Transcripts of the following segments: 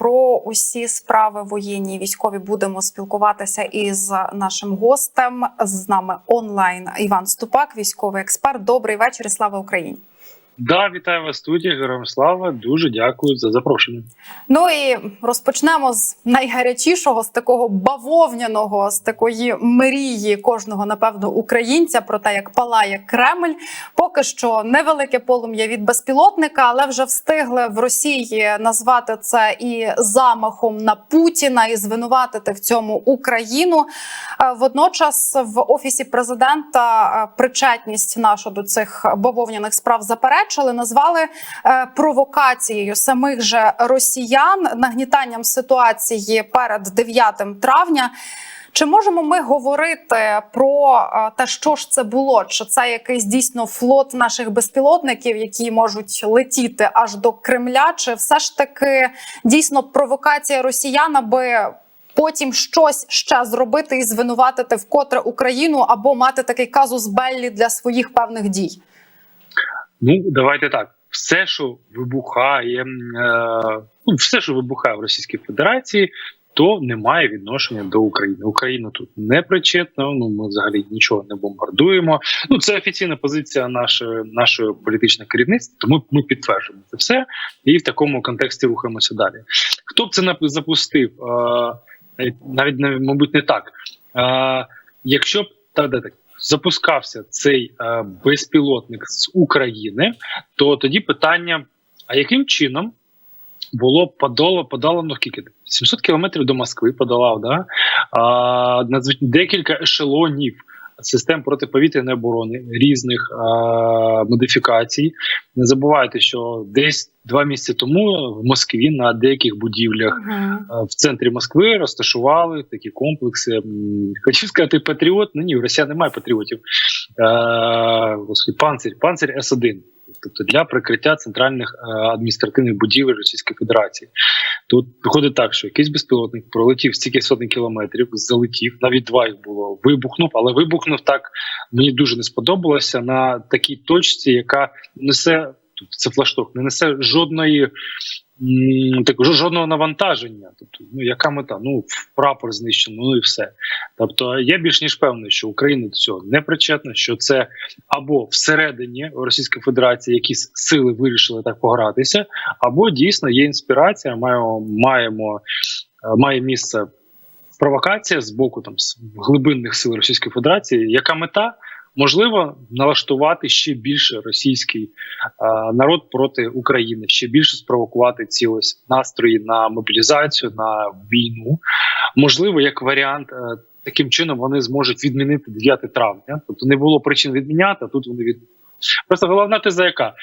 про усі справи воєнні і військові будемо спілкуватися із нашим гостем. З нами онлайн Іван Ступак, військовий експерт. Добрий вечір. Слава Україні. Да, вітаю вас в студії, героям слава. Дуже дякую за запрошення. Ну і розпочнемо з найгарячішого, з такого бавовняного, з такої мрії кожного, напевно, українця про те, як палає Кремль. Поки що невелике полум'я від безпілотника, але вже встигли в Росії назвати це і замахом на Путіна, і звинуватити в цьому Україну. Е, Водночас в офісі президента е, причетність нашу до цих бавовняних справ заперечили, назвали е, провокацією самих же росіян, нагнітанням ситуації перед 9 травня. Чи можемо ми говорити про е, те, що ж це було? Чи це якийсь дійсно флот наших безпілотників, які можуть летіти аж до Кремля? Чи все ж таки дійсно провокація росіян, аби потім щось ще зробити і звинуватити вкотре Україну або мати такий казус Беллі для своїх певних дій? Ну, давайте так. Все, що вибухає, е, ну, все, що вибухає в Російській Федерації, то не має відношення до України. Україна тут не причетна. Ну ми взагалі нічого не бомбардуємо. Ну це офіційна позиція нашої нашої політичної керівництва. Тому ми підтверджуємо це все і в такому контексті рухаємося далі. Хто б це запустив? Е, навіть не- мабуть не так. Е, якщо б та так. Запускався цей е, безпілотник з України, то тоді питання: а яким чином було подолано, подолано скільки? 700 кілометрів до Москви подолав, да? а, декілька ешелонів систем протиповітряної оборони різних е модифікацій. Не забувайте, що десь два місяці тому в Москві на деяких будівлях е, в центрі Москви розташували такі комплекси. М, Хотів сказати патріот. Ну ні, в Росія немає патріотів. Е, панцирь, панцирь С1. Тобто для прикриття центральних е, адміністративних будівель Російської Федерації. Тут виходить так, що якийсь безпілотник пролетів стільки сотень кілометрів, залетів, навіть два їх було, вибухнув, але вибухнув так. Мені дуже не сподобалося на такій точці, яка несе це флашток, не несе жодної так, жодного навантаження. Тобто, ну яка мета? Ну прапор знищено, ну і все. Тобто, я більш ніж певний, що Україна до цього не причетна, що це або всередині Російської Федерації якісь сили вирішили так погратися, або дійсно є інспірація. Маємо маємо е, має місце провокація з боку там з глибинних сил Російської Федерації. Яка мета? Можливо, налаштувати ще більше російський е, народ проти України, ще більше спровокувати ці ось настрої на мобілізацію, на війну. Можливо, як варіант, е, таким чином вони зможуть відмінити 9 травня. Тобто не було причин відміняти, а тут вони від просто головна теза, яка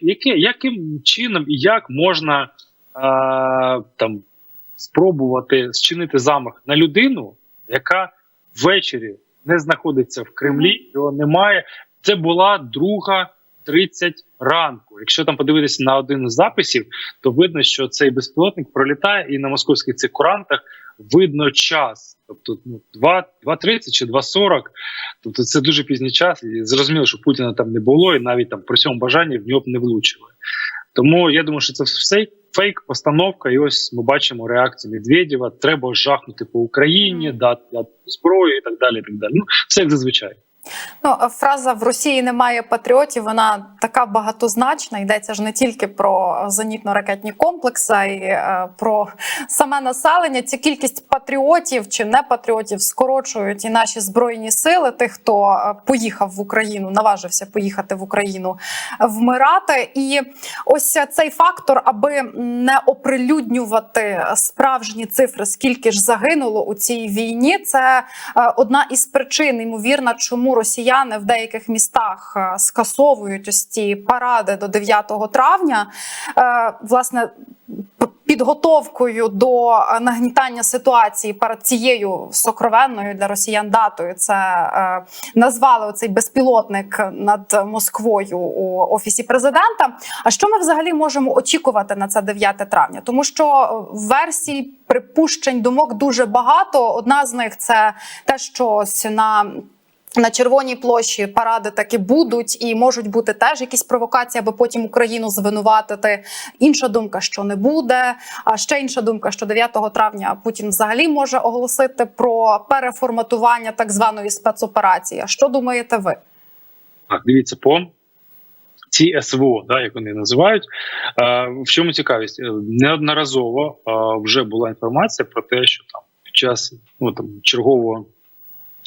яке, яким чином і як можна е, там спробувати зчинити замах на людину, яка ввечері не знаходиться в Кремлі, його немає. Це була друга 30 ранку. Якщо там подивитися на один з записів, то видно, що цей безпілотник пролітає, і на московських цих курантах видно час. Тобто ну, 2, 2.30 чи 2.40. Тобто це дуже пізній час. І зрозуміло, що Путіна там не було, і навіть там при цьому бажанні в нього б не влучили. Тому я думаю, що це все фейк, постановка. І ось ми бачимо реакцію Медведєва. Треба жахнути по Україні, дати, зброю і так далі. І так далі. Ну все як зазвичай. Ну, фраза в Росії немає патріотів. Вона така багатозначна. Йдеться ж не тільки про зенітно-ракетні комплекси, а й е, про саме населення. Ця кількість патріотів чи не патріотів скорочують і наші збройні сили. Тих, хто е, поїхав в Україну, наважився поїхати в Україну вмирати. І ось цей фактор, аби не оприлюднювати справжні цифри, скільки ж загинуло у цій війні, це е, одна із причин, ймовірна, чому росіяни в деяких містах е, скасовують ось ці паради до 9 травня. Е, Власне. Підготовкою до е, нагнітання ситуації перед цією сокровенною для росіян датою це назвали оцей безпілотник над Москвою у офісі президента. А що ми взагалі можемо очікувати на це 9 травня? Тому що версій припущень думок дуже багато. Одна з них це те, що на На червоній площі паради таки будуть і можуть бути теж якісь провокації, аби потім Україну звинуватити. Інша думка, що не буде. А ще інша думка, що 9 травня Путін взагалі може оголосити про переформатування так званої спецоперації. Що думаєте ви? Так, дивіться по ці СВО, да, як вони називають. Е, в чому цікавість? Е, Неодноразово е, вже була інформація про те, що там під час ну, там, чергового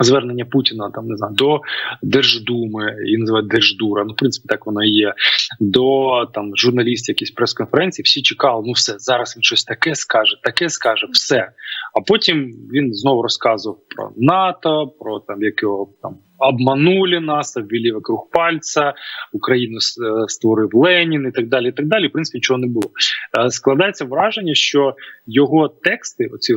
звернення Путіна там не знаю, до Держдуми, її називають Держдура. Ну, в принципі, так воно і є. До там журналістів, якісь прес-конференції, всі чекали, ну все, зараз він щось таке скаже, таке скаже, все. А потім він знову розказував про НАТО, про там як його там обманули нас, обвели вокруг пальця, Україну е, створив Ленін і так далі. І так далі. В принципі, нічого не було. Е, Складається враження, що його тексти, оці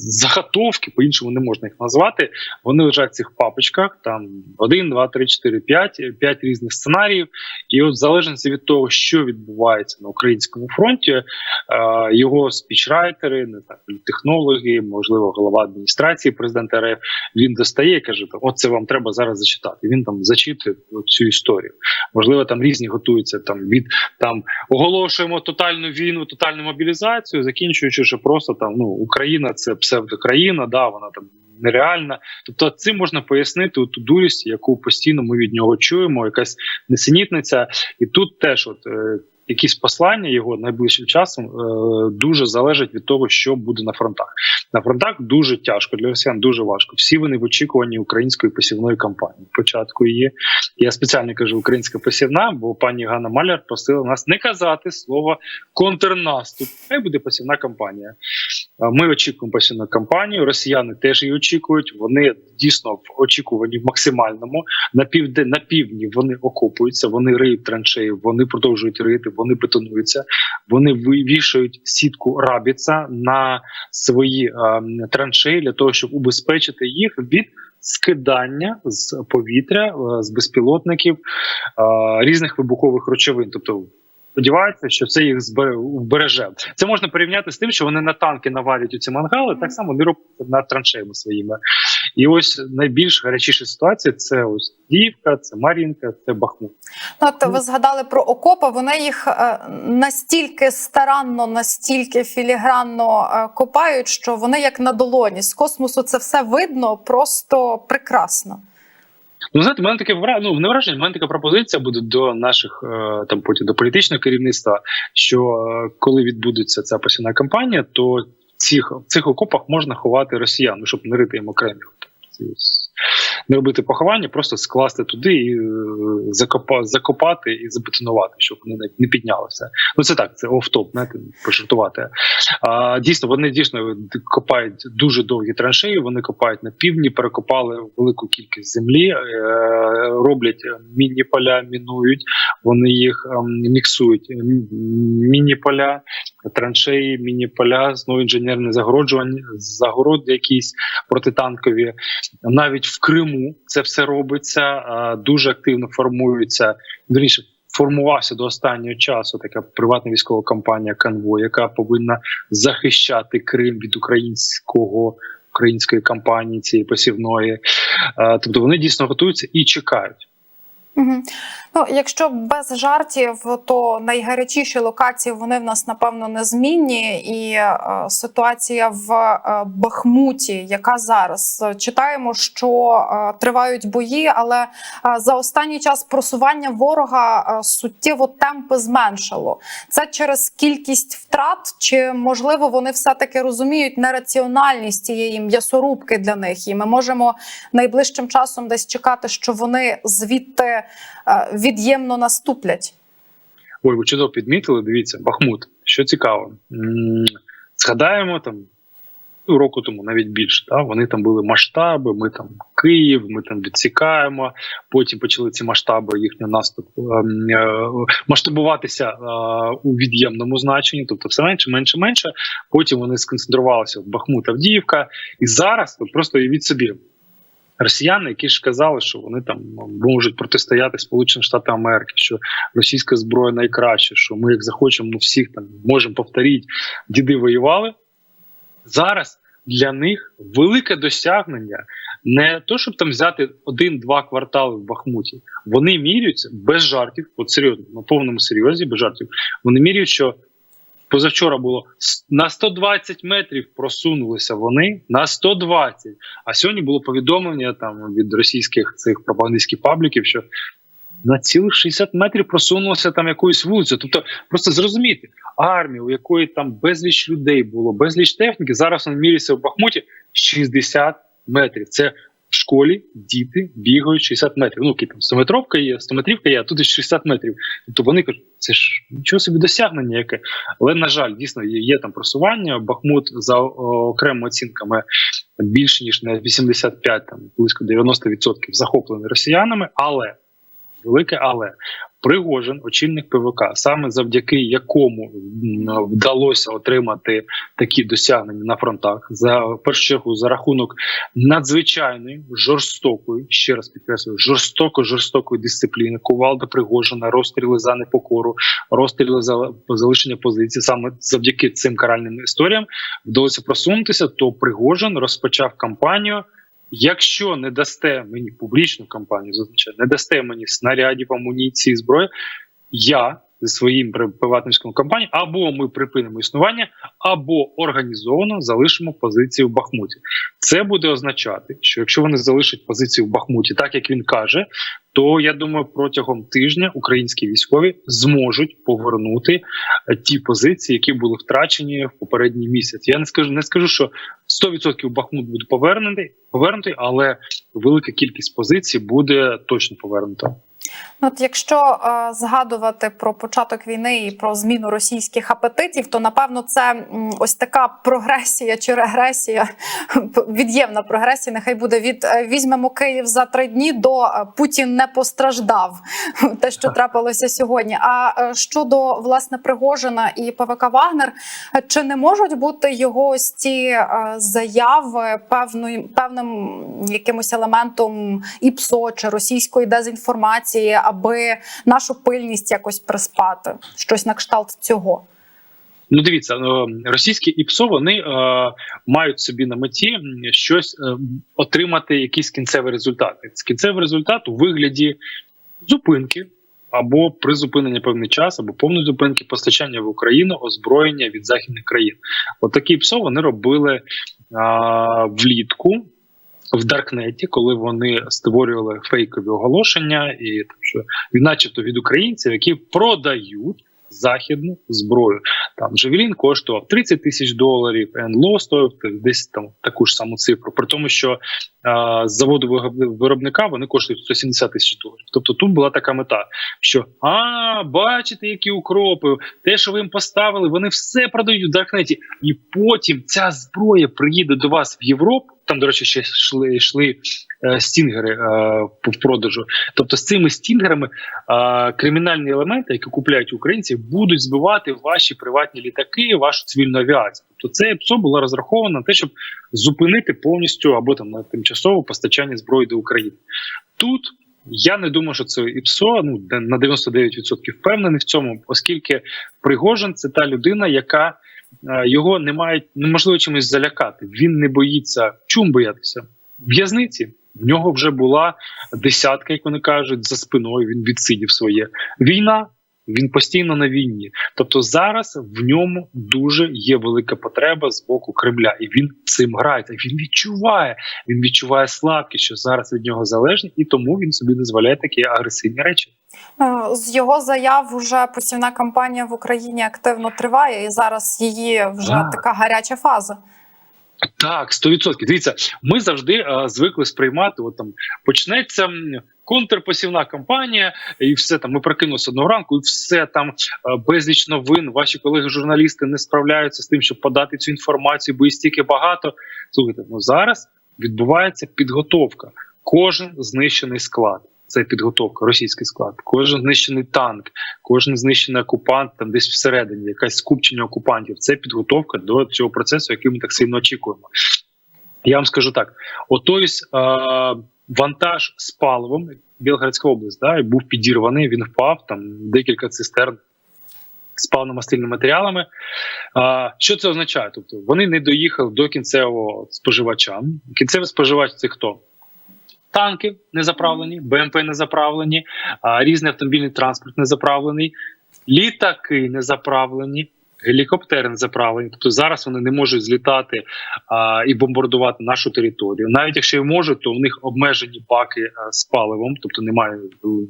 заготовки, по-іншому не можна їх назвати, вони лежать в цих папочках. Там один, два, три, чотири, п'ять, п'ять різних сценаріїв. І от в залежності від того, що відбувається на українському фронті, е, його спічрайтери, не знаю, технологи, можливо, голова адміністрації президента РФ, він достає і каже: там, от це вам треба зараз зачитати. Він там зачитує цю історію. Можливо, там різні готуються там від там оголошуємо тотальну війну, тотальну мобілізацію, закінчуючи, що просто там ну Україна це псевдокраїна, да, вона там. Нереальна, тобто цим можна пояснити ту дурість, яку постійно ми від нього чуємо, якась несенітниця, і тут теж, от е, якісь послання його найближчим часом е, дуже залежать від того, що буде на фронтах. На фронтах дуже тяжко для росіян, дуже важко. Всі вони в очікуванні української посівної кампанії. Початку її я спеціально кажу українська посівна, бо пані Ганна Маляр просила нас не казати слово контрнаступ. Хай буде посівна кампанія. Ми очікуємо посівну кампанію. Росіяни теж її очікують. Вони дійсно в очікуванні в максимальному. На півде на півдні вони окопуються, вони риють траншеї, вони продовжують рити, вони бетонуються, вони вивішують сітку рабіца на свої е, траншеї для того, щоб убезпечити їх від скидання з повітря е, з безпілотників різних вибухових речовин, тобто. Сподіваються, що це їх збере- вбереже. Це можна порівняти з тим, що вони на танки навалять у ці мангали, так само вони роблять над траншеями своїми. І ось найбільш гарячіша ситуація це ось Діївка, це Мар'їнка, це Бахмут. Ну, от ви згадали про окопи. Вони їх е, настільки старанно, настільки філігранно е, копають, що вони як на долоні. З космосу це все видно просто прекрасно. Ну, знаєте, в мене таке вра... ну, не враження, в мене така пропозиція буде до наших е, там потім до політичного керівництва. Що е, коли відбудеться ця посівна кампанія, то цих в цих окопах можна ховати росіян, ну, щоб не рити їм окремі. Не робити поховання, просто скласти туди і е, закопа, закопати і забетонувати, щоб вони не, піднялися. Ну це так, це офтоп, знаєте, пожартувати. А, дійсно, вони дійсно копають дуже довгі траншеї. Вони копають на півдні, перекопали велику кількість землі, е, роблять міні поля, мінують. Вони їх ем, міксують. М- Міні поля, траншеї, міні поля, знову інженерне загороджування, загороди якісь протитанкові. Навіть в Криму це все робиться. Дуже активно формуються. Вірніше, формувався до останнього часу така приватна військова компанія Конвой, яка повинна захищати Крим від українського української кампанії цієї посівної. Тобто вони дійсно готуються і чекають. Ну, якщо без жартів, то найгарячіші локації вони в нас напевно незмінні. І е, ситуація в е, Бахмуті, яка зараз читаємо, що е, тривають бої, але е, за останній час просування ворога е, суттєво темпи зменшило. Це через кількість втрат, чи можливо вони все таки розуміють нераціональність цієї м'ясорубки для них, і ми можемо найближчим часом десь чекати, що вони звідти від'ємно наступлять. Ой, ви чудово підмітили. Дивіться, Бахмут. Що цікаво, згадаємо там ну, року тому, навіть більше. Та вони там були масштаби. Ми там Київ, ми там відсікаємо. Потім почали ці масштаби їхнього наступу ем, е, масштабуватися е, у від'ємному значенні, тобто все менше, менше, менше. Потім вони сконцентрувалися в Бахмут, Авдіївка, і зараз просто уявіть собі. Росіяни, які ж казали, що вони там можуть протистояти Сполученим Штатам Америки, що російська зброя найкраща, що ми як захочемо, всіх там можемо повторити, діди воювали. Зараз для них велике досягнення Не то, щоб там взяти один-два квартали в Бахмуті. Вони міряються без жартів, от серйозно, на повному серйозі, без жартів. Вони міряють, що позавчора було на 120 метрів просунулися вони на 120. А сьогодні було повідомлення там від російських цих пропагандистських пабліків, що на цілих 60 метрів просунулося там якоюсь вулицею. Тобто, просто зрозуміти, армія, у якої там безліч людей було, безліч техніки, зараз вони міряться в Бахмуті 60 метрів. Це в школі діти бігають 60 метрів. Ну, там 100 метровка є, 100 метрівка є, а тут і 60 метрів. Тобто вони кажуть, це ж нічого собі досягнення яке. Але, на жаль, дійсно є там просування. Бахмут за окремими оцінками більше ніж на 85, там близько 90% захоплений росіянами, але велике але Пригожин, очільник ПВК, саме завдяки якому вдалося отримати такі досягнення на фронтах, за першу чергу за рахунок надзвичайної жорстокої, ще раз підкреслюю, жорстоко жорстокої дисципліни, кувалда Пригожина, розстріли за непокору, розстріли за залишення позиції. Саме завдяки цим каральним історіям вдалося просунутися. То Пригожин розпочав кампанію. Якщо не дасте мені публічну кампанію, зазвичай не дасте мені снарядів, амуніції, зброї, я зі своїм приватницькою кампанією або ми припинимо існування, або організовано залишимо позиції в Бахмуті. Це буде означати, що якщо вони залишать позиції в Бахмуті, так як він каже, то я думаю, протягом тижня українські військові зможуть повернути е, ті позиції, які були втрачені в попередній місяць. Я не скажу, не скажу, що 100% Бахмут буде повернутий, повернутий, але велика кількість позицій буде точно повернута. От якщо е, згадувати про початок війни і про зміну російських апетитів, то напевно це м, ось така прогресія чи регресія, від'ємна прогресія. Нехай буде від е, візьмемо Київ за три дні до е, Путін не постраждав. Те, що трапилося сьогодні. А е, щодо власне Пригожина і ПВК Вагнер, чи не можуть бути його ось ці е, заяви певною певним якимось елементом ІПСО чи російської дезінформації, аби нашу пильність якось приспати? Щось на кшталт цього. Ну, дивіться, е, російські ІПСО вони е, мають собі на меті щось е, отримати, якийсь кінцевий результат. Кінцевий результат у вигляді зупинки або призупинення певний час, або повної зупинки постачання в Україну озброєння від західних країн. От ПСО вони робили а, влітку. В Даркнеті, коли вони створювали фейкові оголошення, і там що начебто від українців, які продають західну зброю. Там Джавелін коштував 30 тисяч доларів, НЛО стоїв десь там таку ж саму цифру. При тому, що а, з заводу виробника вони коштують 170 тисяч доларів. Тобто тут була така мета, що а бачите, які укропи, те, що ви їм поставили, вони все продають в Даркнеті, і потім ця зброя приїде до вас в Європу. Там, до речі, ще йшли, йшли е, стінгери е, в продажу. Тобто, з цими стінгерами е, кримінальні елементи, які купляють українці, будуть збивати ваші приватні літаки, вашу цивільну авіацію. Тобто, це ПСО було розраховано на те, щоб зупинити повністю або там на тимчасове постачання зброї до України. Тут я не думаю, що це ІПСО. Ну на 99% впевнений в цьому, оскільки Пригожин це та людина, яка е, його не мають неможливо чимось залякати. Він не боїться чому боятися в'язниці. В нього вже була десятка, як вони кажуть, за спиною. Він відсидів своє війна. Він постійно на війні. Тобто зараз в ньому дуже є велика потреба з боку Кремля, і він цим грається. Він відчуває, він відчуває слабкість, що зараз від нього залежить, і тому він собі дозволяє такі агресивні речі. Е, З його заяв вже посівна кампанія в Україні активно триває, і зараз її вже Так. така гаряча фаза. Так, 100%. Дивіться, ми завжди е, звикли сприймати. От там почнеться контрпосівна кампанія, і все там. Ми прокинулися одного ранку, і все там е, безліч новин. Ваші колеги-журналісти не справляються з тим, щоб подати цю інформацію, бо її стільки багато. Слухайте, ну зараз відбувається підготовка. Кожен знищений склад. Це підготовка, російський склад. Кожен знищений танк, кожен знищений окупант там десь всередині, якесь скупчення окупантів. Це підготовка до цього процесу, який ми так сильно очікуємо. Я вам скажу так: отой вантаж з паливом, Білгородська область, да, був підірваний, він впав, там декілька цистерн з паливно-мастильними матеріалами. А, що це означає? Тобто вони не доїхали до кінцевого споживача. Кінцевий споживач це хто? танки не заправлені, БМП не заправлені, а, різний автомобільний транспорт не заправлений, літаки не заправлені. Гелікоптери не заправлені, тобто зараз вони не можуть злітати а, і бомбардувати нашу територію. Навіть якщо і можуть, то у них обмежені баки а, з паливом, тобто немає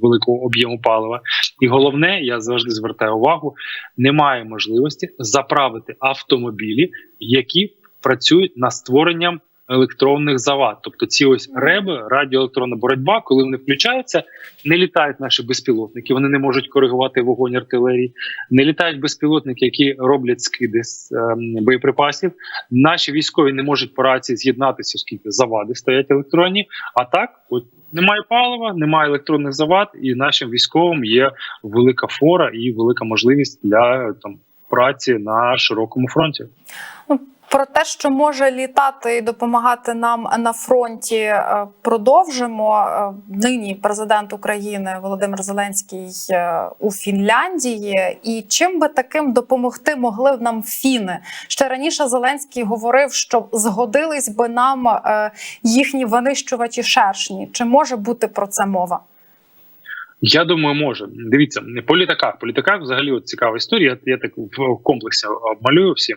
великого об'єму палива. І головне, я завжди звертаю увагу: немає можливості заправити автомобілі, які працюють над створенням електронних завад. Тобто ці ось реби, радіоелектронна боротьба, коли вони включаються, не літають наші безпілотники, вони не можуть коригувати вогонь артилерії, не літають безпілотники, які роблять скиди з ем, боєприпасів. Наші військові не можуть по рації з'єднатися, оскільки завади стоять електронні. А так, от немає палива, немає електронних завад, і нашим військовим є велика фора і велика можливість для там праці на широкому фронті. Про те, що може літати і допомагати нам на фронті, е, продовжимо. Е, Нині президент України Володимир Зеленський е, у Фінляндії. І чим би таким допомогти могли б нам фіни? Ще раніше Зеленський говорив, що згодились би нам їхні винищувачі шершні. Чи може бути про це мова? Я думаю, може. Дивіться, по літаках. По літаках взагалі от цікава історія. Я так в комплексі обмалюю всім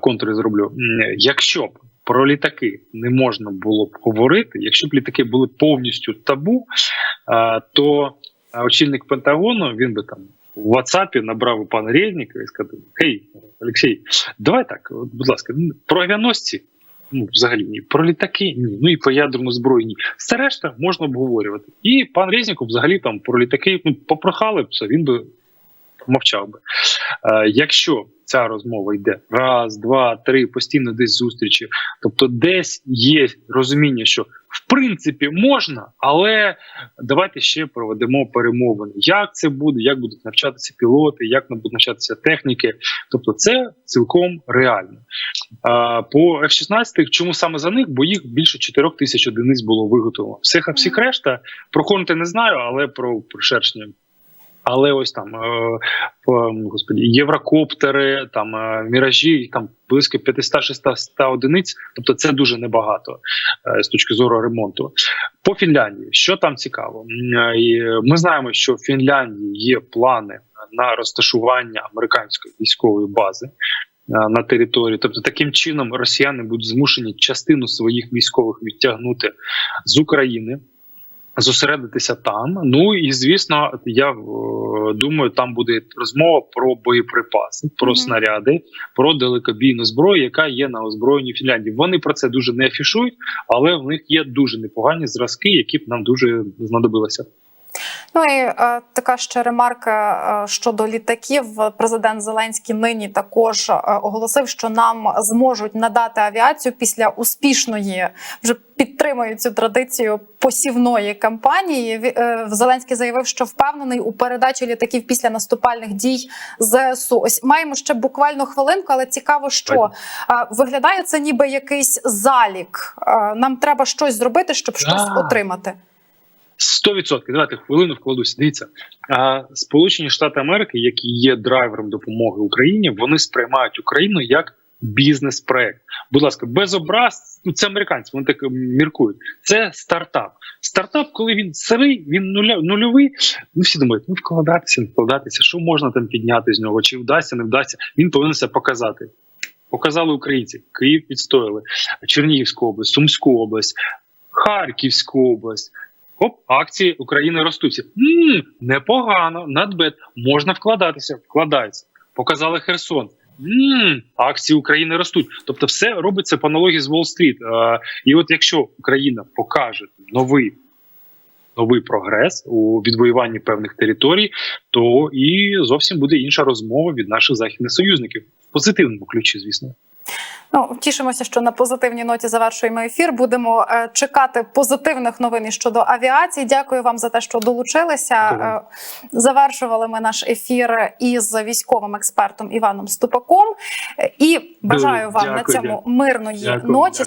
контури зроблю. Якщо б про літаки не можна було б говорити, якщо б літаки були повністю табу, е, то очільник Пентагону він би там в WhatsApp набрав у пана Резніка і сказав: Гей, Олексій, давай так, будь ласка, ну, про авіаносці. Ну, взагалі ні, про літаки ні, ну і про ядерну зброю ні. Все решта можна обговорювати. І пан Резніков взагалі там про літаки ну, попрохали б все, він би мовчав би. Е, якщо ця розмова йде раз, два, три, постійно десь зустрічі, тобто десь є розуміння, що в принципі можна, але давайте ще проведемо перемовини. Як це буде, як будуть навчатися пілоти, як будуть навчатися техніки. Тобто, це цілком реально. А, по F-16, чому саме за них? Бо їх більше 4 тисяч одиниць було виготовлено. Всіх, всіх решта про конти не знаю, але про, про шершні. Але ось там е, господі, єврокоптери, там е, міражі, там близько 500-600 одиниць. Тобто це дуже небагато е, з точки зору ремонту. По Фінляндії, що там цікаво, ми знаємо, що в Фінляндії є плани на розташування американської військової бази. На території, тобто таким чином росіяни будуть змушені частину своїх військових відтягнути з України, зосередитися там. Ну і звісно, я е, думаю, там буде розмова про боєприпаси, про Мгм. снаряди, про далекобійну зброю, яка є на озброєнні Фінляндії. Вони про це дуже не афішують, але в них є дуже непогані зразки, які б нам дуже знадобилися. Ну і е, така ще ремарка е, щодо літаків. Президент Зеленський нині також е, оголосив, що нам зможуть надати авіацію після успішної, вже підтримують цю традицію посівної кампанії. Е, Зеленський заявив, що впевнений у передачі літаків після наступальних дій ЗСУ. Ось маємо ще буквально хвилинку, але цікаво, що е, виглядає це ніби якийсь залік. Е, Нам треба щось зробити, щоб щось отримати. 100%. Давайте хвилину вкладуся. Дивіться, а, Сполучені Штати Америки, які є драйвером допомоги Україні, вони сприймають Україну як бізнес-проект. Будь ласка, без образ, ну це американці, вони так міркують. Це стартап. Стартап, коли він сирий, він нуля, нульовий. Ну всі думають, ну вкладатися, не вкладатися, що можна там підняти з нього, чи вдасться, не вдасться. Він повинен себе показати. Показали українці, Київ відстояли, Чернігівську область, Сумську область, Харківську область. Оп, акції України ростуть. М, непогано, надбет, можна вкладатися, вкладається. Показали Херсон. М, акції України ростуть. Тобто, все робиться по аналогії з Уолл-стріт. Е, і от якщо Україна покаже новий. Новий прогрес у відвоюванні певних територій, то і зовсім буде інша розмова від наших західних союзників в позитивному ключі, звісно. Ну, тішимося, що на позитивній ноті завершуємо ефір. Будемо е, чекати позитивних новин щодо авіації. Дякую вам за те, що долучилися. Дякую. Е, завершували ми наш ефір із військовим експертом Іваном Ступаком. Е, І бажаю вам на дякую, цьому мирної Дякую. ночі.